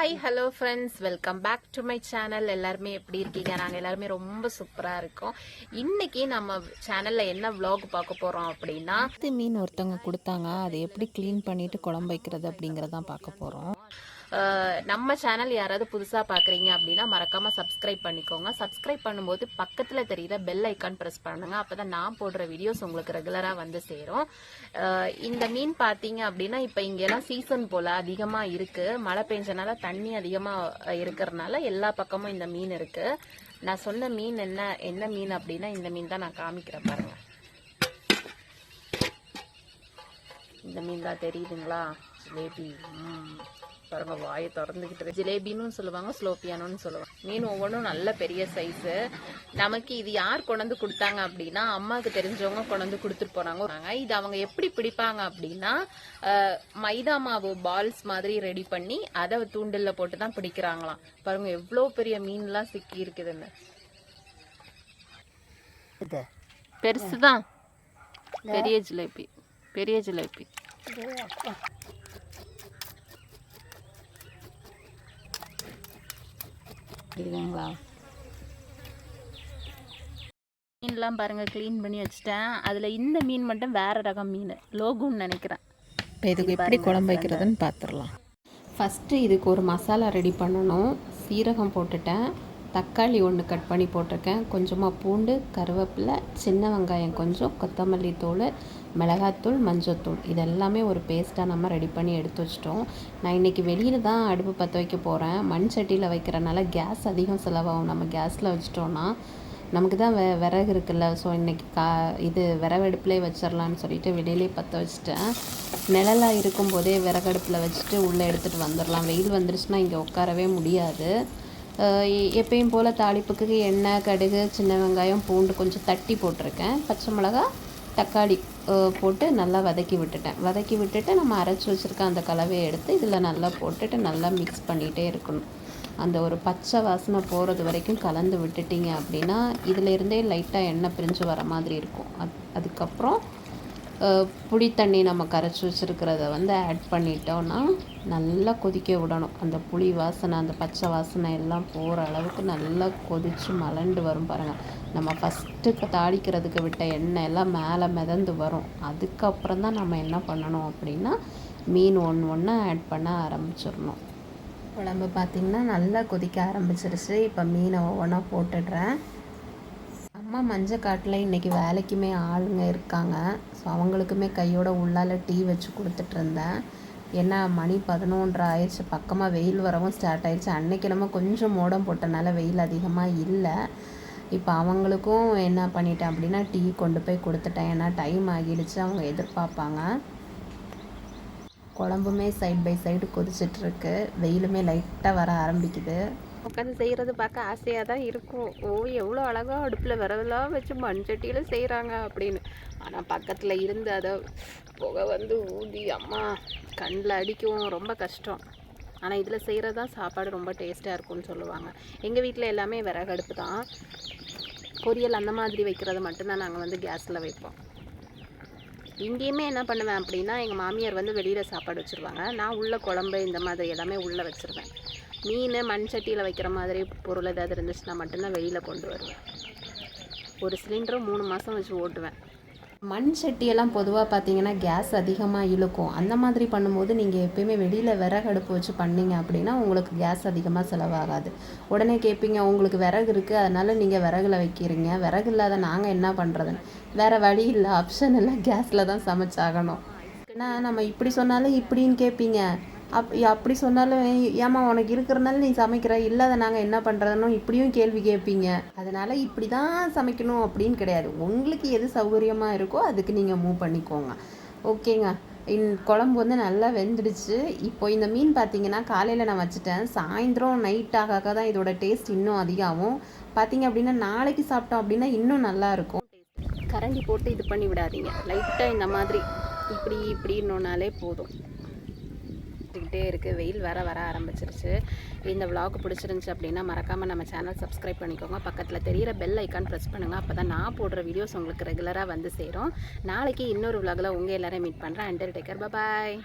Hi hello friends welcome back to my channel எல்லாருமே எப்படி இருக்கீங்க? நாங்கள் எல்லாருமே ரொம்ப சூப்பராக இருக்கோம். இன்னைக்கு நம்ம சேனலில் என்ன விலாக் பார்க்க போகிறோம் அப்படின்னா மீன் ஒருத்தவங்க கொடுத்தாங்க. அதை எப்படி க்ளீன் பண்ணிட்டு குழம்பு வைக்கிறது அப்படிங்கிறதான் பார்க்க போகிறோம் நம்ம சேனல் யாராவது புதுசாக பார்க்குறீங்க அப்படின்னா மறக்காமல் சப்ஸ்கிரைப் பண்ணிக்கோங்க. சப்ஸ்கிரைப் பண்ணும்போது பக்கத்தில் தெரியுத பெல் ஐக்கான் ப்ரெஸ் பண்ணுங்க. அப்போ தான் நான் போடுற வீடியோஸ் உங்களுக்கு ரெகுலராக வந்து சேரும். இந்த மீன் பார்த்தீங்க அப்படின்னா இப்போ இங்கெல்லாம் சீசன் போல் அதிகமாக இருக்குது மழை பெஞ்சனால தண்ணி அதிகமாக இருக்கிறதுனால எல்லா பக்கமும் இந்த மீன் இருக்குது நான் சொன்ன மீன் என்ன என்ன மீன் அப்படின்னா இந்த மீன் தான் நான் காமிக்கிறேன் பாருங்கள் இந்த மீன் தான் தெரியுதுங்களா? ஜிலேபி. ம். பாருங்க வாயை திறந்துக்கிட்டு. ஜிலேபின்னு சொல்லுவாங்க ஸ்லோப்பியானு சொல்லுவாங்க. மீன் ஒவ்வொன்றும் நல்ல பெரிய சைஸு நமக்கு இது யார் கொண்டு கொடுத்தாங்க அப்படின்னா அம்மாவுக்கு தெரிஞ்சவங்க கொண்டு கொடுத்துட்டு போனாங்க. இது அவங்க எப்படி பிடிப்பாங்க அப்படின்னா மைதா மாவு பால்ஸ் மாதிரி ரெடி பண்ணி அதை தூண்டில்ல போட்டு தான் பிடிக்கிறாங்களாம். பாருங்க எவ்வளோ பெரிய மீன்லாம் சிக்கி இருக்குதுன்னு. இது பெருசு தான் பெரிய ஜிலேபி. பெரிய ஜிலேபி. இதுங்களா? மீன்லாம் பாருங்க க்ளீன் பண்ணி வச்சுட்டேன். அதில் இந்த மீன் மட்டும் வேற ரகம் மீன். லோகுன்னு நினைக்கிறேன். இப்போ இதுக்கு எப்படி குழம்பு வைக்கிறதுன்னு பார்த்துடலாம் ஃபஸ்ட்டு இதுக்கு ஒரு மசாலா ரெடி பண்ணணும். சீரகம் போட்டுட்டேன். தக்காளி ஒன்று கட் பண்ணி போட்டிருக்கேன். கொஞ்சமாக பூண்டு கருவேப்பிலை சின்ன வெங்காயம் கொஞ்சம் கொத்தமல்லி தூள் மிளகாத்தூள் மஞ்சத்தூள் இது எல்லாமே ஒரு பேஸ்ட்டாக நம்ம ரெடி பண்ணி எடுத்து வச்சிட்டோம். நான் இன்றைக்கி வெளியில் தான் அடுப்பு பற்ற வைக்க போகிறேன் மண் சட்டியில் வைக்கிறனால கேஸ் அதிகம் செலவாகும். நம்ம கேஸில் வச்சிட்டோன்னா நமக்கு தான் வெ விறகு இருக்குல்ல. ஸோ இன்றைக்கி கா இது விறகடுப்புலேயே வச்சிடலான்னு சொல்லிட்டு வெளியிலே பற்ற வச்சுட்டேன். நிழலாக இருக்கும்போதே விறகடுப்பில் வச்சுட்டு உள்ளே எடுத்துகிட்டு வந்துடலாம் வெயில் வந்துருச்சுன்னா இங்கே உட்காரவே முடியாது. எப்பயும் போல் தாளிப்புக்கு எண்ணெய் கடுகு சின்ன வெங்காயம் பூண்டு கொஞ்சம் தட்டி போட்டிருக்கேன். பச்சை மிளகா தக்காளி போட்டு நல்லா வதக்கி விட்டுட்டேன். வதக்கி விட்டுட்டு நம்ம அரைச்சி வச்சுருக்க அந்த கலவையை எடுத்து இதில் நல்லா போட்டுட்டு நல்லா மிக்ஸ் பண்ணிகிட்டே இருக்கணும். அந்த ஒரு பச்சை வாசனை போகிறது வரைக்கும் கலந்து விட்டுட்டீங்க அப்படின்னா இதிலேருந்தே லைட்டாக எண்ணெய் பிரிஞ்சு வர மாதிரி இருக்கும். அது அதுக்கப்புறம் புளி தண்ணி நம்ம கரைச்சி வச்சுருக்கிறத வந்து ஆட் பண்ணிட்டோன்னா நல்லா கொதிக்க விடணும். அந்த புளி வாசனை அந்த பச்சை வாசனை எல்லாம் போகிற அளவுக்கு நல்லா கொதித்து மலண்டு வரும் பாருங்கள் நம்ம ஃபஸ்ட்டு தாளிக்கிறதுக்கு விட்ட எண்ணெய் எல்லாம் மேலே மிதந்து வரும். அதுக்கப்புறம் தான் நம்ம என்ன பண்ணணும் அப்படின்னா மீன் ஒன்று ஒன்று ஆட் பண்ண ஆரம்பிச்சிடணும். குழம்பு பார்த்திங்கன்னா நல்லா கொதிக்க ஆரம்பிச்சிருச்சு. இப்போ மீனை ஒவ்வொன்றா போட்டுடுறேன். அம்மா மஞ்சள் காட்டில் இன்றைக்கி வேலைக்குமே ஆளுங்க இருக்காங்க. ஸோ அவங்களுக்குமே கையோட உள்ளால டீ வச்சு கொடுத்துட்ருந்தேன் ஏன்னா மணி பதினொன்றரை ஆயிடுச்சு. பக்கமாக வெயில் வரவும் ஸ்டார்ட் ஆயிடுச்சு. அன்னைக்கு நம்ம கொஞ்சம் மோடம் போட்டனால வெயில் அதிகமாக இல்லை. இப்போ அவங்களுக்கும் என்ன பண்ணிட்டேன் அப்படின்னா டீ கொண்டு போய் கொடுத்துட்டேன். ஏன்னா டைம் ஆகிடுச்சு. அவங்க எதிர்பார்ப்பாங்க. குழம்புமே சைட் பை சைடு கொதிச்சிட்ருக்கு வெயிலுமே லைட்டாக வர ஆரம்பிக்குது. உட்காந்து செய்கிறது பார்க்க ஆசையாக தான் இருக்கும். ஓ எவ்வளோ அழகாக அடுப்பில் விரதெல்லாம் வச்சு மண் சட்டியில் செய்கிறாங்க அப்படின்னு. ஆனால் பக்கத்தில் இருந்து அதை புகை வந்து ஊதி அம்மா கண்ணில் அடிக்கவும் ரொம்ப கஷ்டம். ஆனால் இதில் செய்கிறது தான் சாப்பாடு ரொம்ப டேஸ்ட்டாக இருக்கும்னு சொல்லுவாங்க. எங்கள் வீட்டில் எல்லாமே விறகடுப்பு தான். பொரியல் அந்த மாதிரி வைக்கிறது மட்டும்தான் நாங்கள் வந்து கேஸில் வைப்போம். இங்கேயுமே என்ன பண்ணுவேன் அப்படின்னா எங்கள் மாமியார் வந்து வெளியில் சாப்பாடு வச்சுருவாங்க. நான் உள்ள குழம்பு இந்த மாதிரி எல்லாமே உள்ளே வச்சுருவேன். மீன் மண் சட்டியில் வைக்கிற மாதிரி பொருள் ஏதாவது இருந்துச்சுன்னா மட்டும்தான் வெளியில் கொண்டு வருவேன். ஒரு சிலிண்டரும் மூணு மாதம் வச்சு ஓட்டுவேன். மண் சட்டியெல்லாம் பொதுவாக பார்த்தீங்கன்னா கேஸ் அதிகமாக இழுக்கும். அந்த மாதிரி பண்ணும்போது நீங்கள் எப்பயுமே வெளியில் விறகு அடுப்பு வச்சு பண்ணீங்க அப்படின்னா உங்களுக்கு கேஸ் அதிகமாக செலவாகாது. உடனே கேட்பீங்க உங்களுக்கு விறகு இருக்குது அதனால் நீங்கள் விறகுல வைக்கிறீங்க. விறகு இல்லாத நாங்கள் என்ன பண்ணுறதுன்னு வேறு வழி இல்லை ஆப்ஷன் இல்லை. கேஸில் தான் சமைச்சாகணும். ஏன்னா நம்ம இப்படி சொன்னாலும் இப்படின்னு கேட்பீங்க அப் அப்படி சொன்னாலும் ஏம்மா உனக்கு இருக்கிறனால நீ சமைக்கிற? இல்லாத நாங்கள் என்ன பண்ணுறதுன்னு இப்படியும் கேள்வி கேட்பீங்க. அதனால் இப்படி தான் சமைக்கணும் அப்படின்னு கிடையாது. உங்களுக்கு எது சௌகரியமாக இருக்கோ அதுக்கு நீங்கள் மூவ் பண்ணிக்கோங்க. ஓகேங்க. இன் குழம்பு வந்து நல்லா வெந்துடுச்சு. இப்போ இந்த மீன் பார்த்தீங்கன்னா காலையில் நான் வச்சுட்டேன். சாயந்தரம் நைட் ஆக தான் இதோட டேஸ்ட் இன்னும் அதிகமாகும் பார்த்தீங்க அப்படின்னா நாளைக்கு சாப்பிட்டோம் அப்படின்னா இன்னும் நல்லாயிருக்கும் கரண்டி போட்டு இது பண்ணி விடாதீங்க. லைட்டாக இந்த மாதிரி இப்படி இப்படின்னோனாலே போதும். பார்த்துக்கிட்டே இருக்குது வெயில் வர வர ஆரம்பிச்சிருச்சு. இந்த vlog பிடிச்சிருந்துச்சி அப்படின்னா மறக்காமல் நம்ம சேனல் சப்ஸ்கிரைப் பண்ணிக்கோங்க. பக்கத்தில் தெரியிற பெல் ஐக்கான் ப்ரெஸ் பண்ணுங்கள் அப்போ தான் நான் போடுற வீடியோஸ் உங்களுக்கு ரெகுலராக வந்து சேரும். நாளைக்கு இன்னொரு vlogல உங்கள் எல்லோரையும் மீட் பண்ணுறேன் அண்டர் டேக்கர் பாய்